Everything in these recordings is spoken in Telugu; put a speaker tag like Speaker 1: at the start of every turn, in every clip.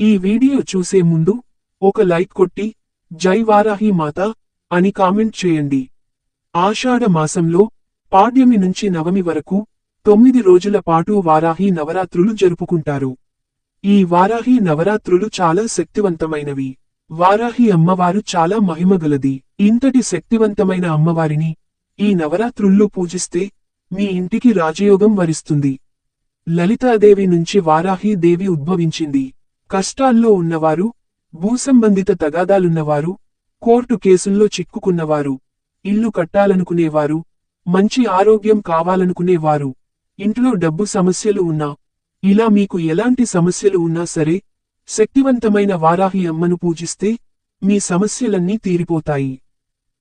Speaker 1: ఈ వీడియో చూసే ముందు ఒక లైక్ కొట్టి జై వారాహి మాత అని కామెంట్ చేయండి. ఆషాఢ మాసంలో పాడ్యమి నుంచి నవమి వరకు తొమ్మిది రోజుల పాటు వారాహి నవరాత్రులు జరుపుకుంటారు. ఈ వారాహి నవరాత్రులు చాలా శక్తివంతమైనవి. వారాహి అమ్మవారు చాలా మహిమగలది ఇంతటి శక్తివంతమైన అమ్మవారిని ఈ నవరాత్రుల్లో పూజిస్తే మీ ఇంటికి రాజయోగం వరిస్తుంది. లలితాదేవి నుంచి వారాహి దేవి ఉద్భవించింది. కష్టాల్లో ఉన్నవారు భూసంబంధిత తగాదాలున్నవారు కోర్టు కేసుల్లో చిక్కుకున్నవారు ఇల్లు కట్టాలనుకునేవారు మంచి ఆరోగ్యం కావాలనుకునేవారు ఇంట్లో డబ్బు సమస్యలు ఉన్నా ఇలా మీకు ఎలాంటి సమస్యలు ఉన్నా సరే శక్తివంతమైన వారాహి అమ్మను పూజిస్తే మీ సమస్యలన్నీ తీరిపోతాయి.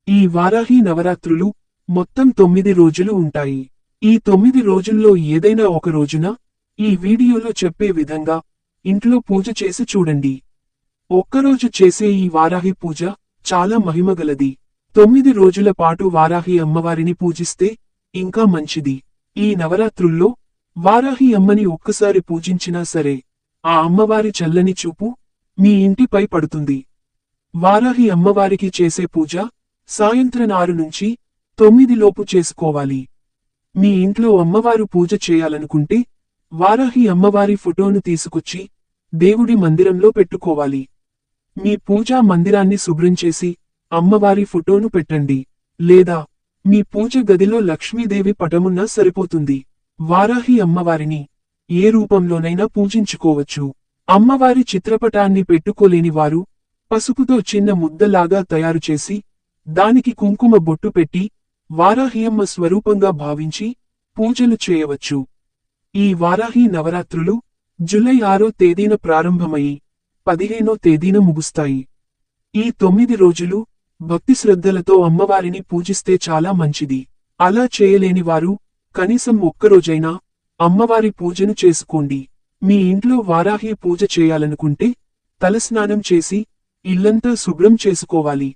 Speaker 1: ఈ వారాహి నవరాత్రులు మొత్తం తొమ్మిది రోజులు ఉంటాయి. ఈ తొమ్మిది రోజుల్లో ఏదైనా ఒక రోజున ఈ వీడియోలో చెప్పే విధంగా ఇంట్లో పూజ చేసి చూడండి. ఒక్కరోజు చేసే ఈ వారాహి పూజ చాలా మహిమగలది తొమ్మిది రోజుల పాటు వారాహి అమ్మవారిని పూజిస్తే ఇంకా మంచిది. ఈ నవరాత్రుల్లో వారాహి అమ్మని ఒక్కసారి పూజించినా సరే ఆ అమ్మవారి చల్లని చూపు మీ ఇంటిపై పడుతుంది. వారాహి అమ్మవారికి చేసే పూజ సాయంత్రం ఆరు నుంచి తొమ్మిదిలోపు చేసుకోవాలి. మీ ఇంట్లో అమ్మవారు పూజ చేయాలనుకుంటే వారాహి అమ్మవారి ఫోటోను తీసుకొచ్చి దేవుడి మందిరంలో పెట్టుకోవాలి. మీ పూజా మందిరాన్ని శుభ్రం చేసి అమ్మవారి ఫోటోను పెట్టండి. లేదా మీ పూజ గదిలో లక్ష్మీదేవి పటమున్నా సరిపోతుంది. వారాహి అమ్మవారిని ఏ రూపంలోనైనా పూజించుకోవచ్చు. అమ్మవారి చిత్రపటాన్ని పెట్టుకోలేని వారు పసుపుతో చిన్న ముద్దలాగా తయారు చేసి దానికి కుంకుమ బొట్టు పెట్టి వారాహియమ్మ స్వరూపంగా భావించి పూజలు చేయవచ్చు. ఈ వారాహి నవరాత్రులు జులై ఆరో తేదీన ప్రారంభమయి పదిహేనో తేదీన ముగుస్తాయి. ఈ తొమ్మిది రోజులు భక్తి శ్రద్ధలతో అమ్మవారిని పూజిస్తే చాలా మంచిది. అలా చేయలేని వారు కనీసం ఒక్కరోజైనా అమ్మవారి పూజను చేసుకోండి. మీ ఇంట్లో వారాహి పూజ చేయాలనుకుంటే తలస్నానం చేసి ఇల్లంతా శుభ్రం చేసుకోవాలి.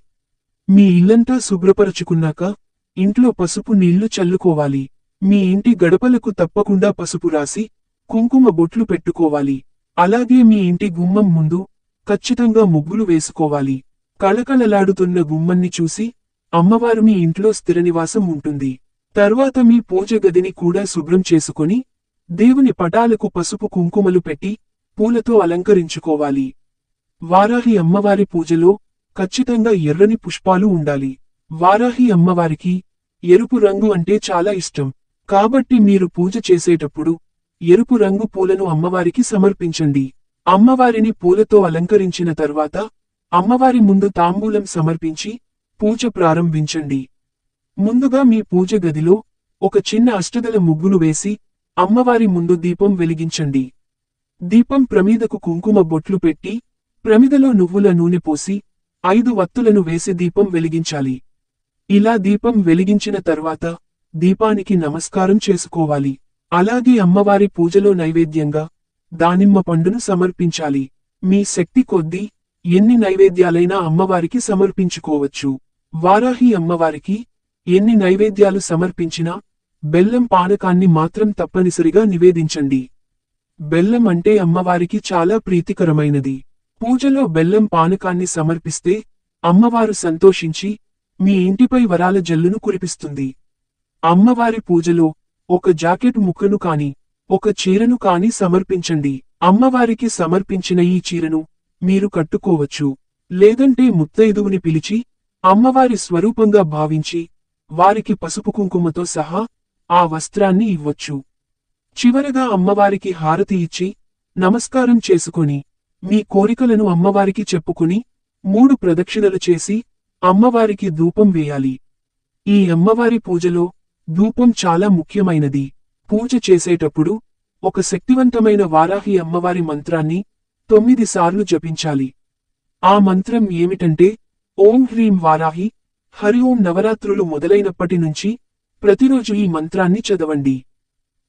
Speaker 1: మీ ఇల్లంతా శుభ్రపరచుకున్నాక ఇంట్లో పసుపు నీళ్ళు చల్లుకోవాలి. మీ ఇంటి గడపలకు తప్పకుండా పసుపు రాసి కుంకుమ బొట్లు పెట్టుకోవాలి. అలాగే మీ ఇంటి గుమ్మం ముందు ఖచ్చితంగా ముగ్గులు వేసుకోవాలి. కళకళలాడుతున్న గుమ్మన్ని చూసి అమ్మవారు మీ ఇంట్లో స్థిర నివాసం ఉంటుంది. తర్వాత మీ పూజ గదిని కూడా శుభ్రం చేసుకుని దేవుని పటాలకు పసుపు కుంకుమలు పెట్టి పూలతో అలంకరించుకోవాలి. వారాహి అమ్మవారి పూజలో ఖచ్చితంగా ఎర్రని పుష్పాలు ఉండాలి. వారాహి అమ్మవారికి ఎరుపు రంగు అంటే చాలా ఇష్టం. కాబట్టి మీరు పూజ చేసేటప్పుడు ఎరుపు రంగు పూలను అమ్మవారికి సమర్పించండి. అమ్మవారిని పూలతో అలంకరించిన తర్వాత అమ్మవారి ముందు తాంబూలం సమర్పించి పూజ ప్రారంభించండి. ముందుగా మీ పూజ గదిలో ఒక చిన్న అష్టదల ముగ్గును వేసి అమ్మవారి ముందు దీపం వెలిగించండి. దీపం ప్రమీదకు కుంకుమ బొట్లు పెట్టి ప్రమిదలో నువ్వుల నూనె పోసి ఐదు వత్తులను వేసి దీపం వెలిగించాలి. ఇలా దీపం వెలిగించిన తర్వాత దీపానికి నమస్కారం చేసుకోవాలి. అలాగే అమ్మవారి పూజలో నైవేద్యంగా దానిమ్మ పండును సమర్పించాలి. మీ శక్తి కొద్దీ ఎన్ని నైవేద్యాలైనా అమ్మవారికి సమర్పించుకోవచ్చు. వారాహి అమ్మవారికి ఎన్ని నైవేద్యాలు సమర్పించినా బెల్లం పానకాన్ని మాత్రం తప్పనిసరిగా నివేదించండి. బెల్లం అంటే అమ్మవారికి చాలా ప్రీతికరమైనది. పూజలో బెల్లం పానకాన్ని సమర్పిస్తే అమ్మవారు సంతోషించి మీ ఇంటిపై వరాల జల్లును కురిపిస్తుంది. అమ్మవారి పూజలో ఒక జాకెట్ ముక్కను కాని ఒక చీరను కాని సమర్పించండి. అమ్మవారికి సమర్పించిన ఈ చీరను మీరు కట్టుకోవచ్చు. లేదంటే ముత్తైదువుని పిలిచి అమ్మవారి స్వరూపంగా భావించి వారికి పసుపు కుంకుమతో సహా ఆ వస్త్రాన్ని ఇవ్వొచ్చు. చివరగా అమ్మవారికి హారతి ఇచ్చి నమస్కారం చేసుకొని మీ కోరికలను అమ్మవారికి చెప్పుకుని మూడు ప్రదక్షిణలు చేసి అమ్మవారికి ధూపం వేయాలి. ఈ అమ్మవారి పూజలో ధూపం చాలా ముఖ్యమైనది. పూజ చేసేటప్పుడు ఒక శక్తివంతమైన వారాహి అమ్మవారి మంత్రాన్ని తొమ్మిది సార్లు జపించాలి. ఆ మంత్రం ఏమిటంటే ఓం హ్రీం వారాహి హరి ఓం నవరాత్రులు మొదలైనప్పటి నుంచి ప్రతిరోజు ఈ మంత్రాన్ని చదవండి.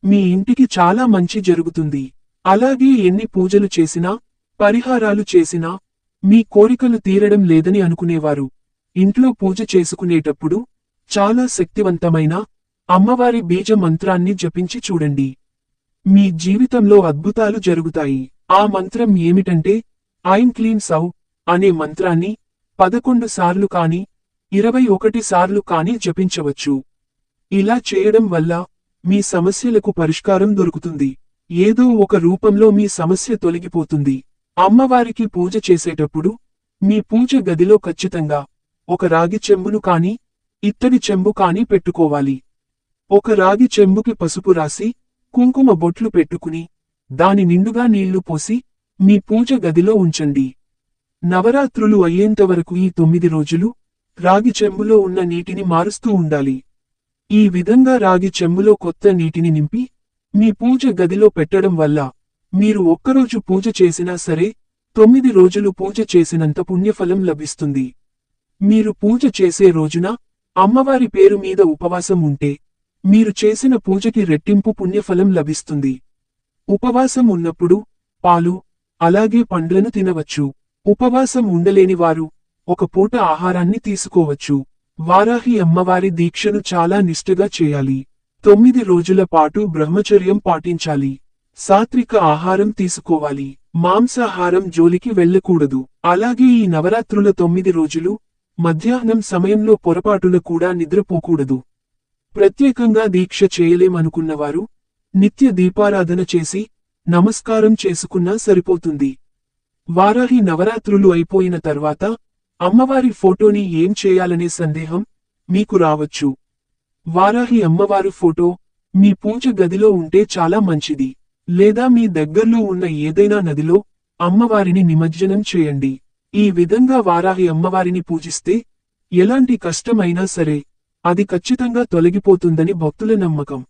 Speaker 1: మీ ఇంటికి చాలా మంచి జరుగుతుంది. అలాగే ఎన్ని పూజలు చేసినా పరిహారాలు చేసినా మీ కోరికలు తీరడం లేదని అనుకునేవారు. ఇంట్లో పూజ చేసుకునేటప్పుడు చాలా శక్తివంతమైన అమ్మవారి బీజ మంత్రాన్ని జపించి చూడండి. మీ జీవితంలో అద్భుతాలు జరుగుతాయి. ఆ మంత్రం ఏమిటంటే ఐం క్లీన్ సౌ అనే మంత్రాన్ని పదకొండు సార్లు కాని ఇరవై ఒకటి సార్లు కాని జపించవచ్చు. ఇలా చేయడం వల్ల మీ సమస్యలకు పరిష్కారం దొరుకుతుంది. ఏదో ఒక రూపంలో మీ సమస్య తొలగిపోతుంది. అమ్మవారికి పూజ చేసేటప్పుడు మీ పూజ గదిలో ఖచ్చితంగా ఒక రాగి చెంబును కాని ఇత్తడి చెంబు కాని పెట్టుకోవాలి. ఒక రాగి చెంబుకి పసుపు రాసి కుంకుమ బొట్లు పెట్టుకుని దాని నిండుగా నీళ్ళు పోసి మీ పూజ గదిలో ఉంచండి. నవరాత్రులు అయ్యేంతవరకు ఈ తొమ్మిది రోజులు రాగి చెంబులో ఉన్న నీటిని మారుస్తూ ఉండాలి. ఈ విధంగా రాగి చెంబులో కొత్త నీటిని నింపి మీ పూజ గదిలో పెట్టడం వల్ల మీరు ఒక్కరోజు పూజ చేసినా సరే తొమ్మిది రోజులు పూజ చేసినంత పుణ్యఫలం లభిస్తుంది. మీరు పూజ చేసే రోజున అమ్మవారి పేరు మీద ఉపవాసం ఉంటే మీరు చేసిన పూజకి రెట్టింపు పుణ్యఫలం లభిస్తుంది. ఉపవాసం ఉన్నప్పుడు పాలు అలాగే పండ్లను తినవచ్చు. ఉపవాసం ఉండలేని వారు ఒక పూట ఆహారాన్ని తీసుకోవచ్చు. వారాహి అమ్మవారి దీక్షను చాలా నిష్ఠగా చేయాలి. తొమ్మిది రోజుల పాటు బ్రహ్మచర్యం పాటించాలి. సాత్విక ఆహారం తీసుకోవాలి. మాంసాహారం జోలికి వెళ్ళకూడదు. అలాగే ఈ నవరాత్రుల తొమ్మిది రోజులు మధ్యాహ్నం సమయంలో పొరపాటున కూడా నిద్రపోకూడదు. ప్రత్యేకంగా దీక్ష చేయలేమనుకున్నవారు నిత్య దీపారాధన చేసి నమస్కారం చేసుకున్నా సరిపోతుంది. వారాహి నవరాత్రులు అయిపోయిన తర్వాత అమ్మవారి ఫోటోని ఏం చేయాలనే సందేహం మీకు రావచ్చు. వారాహి అమ్మవారు ఫోటో మీ పూజ గదిలో ఉంటే చాలా మంచిది. లేదా మీ దగ్గర్లో ఉన్న ఏదైనా నదిలో అమ్మవారిని నిమజ్జనం చేయండి. ఈ విధంగా వారాహి అమ్మవారిని పూజిస్తే ఎలాంటి కష్టమైనా సరే అది ఖచ్చితంగా తొలగిపోతుందని భక్తుల నమ్మకం.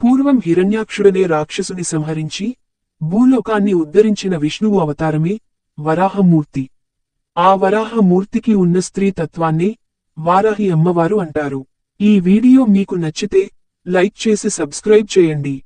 Speaker 1: పూర్వం హిరణ్యాక్షుడనే రాక్షసుని సంహరించి భూలోకాన్ని ఉద్ధరించిన విష్ణువు అవతారమే వరాహమూర్తి. ఆ వరాహమూర్తికి ఉన్న స్త్రీ తత్వాన్ని వారాహి అమ్మవారు అంటారు. ఈ వీడియో మీకు నచ్చితే లైక్ చేసి సబ్స్క్రైబ్ చేయండి.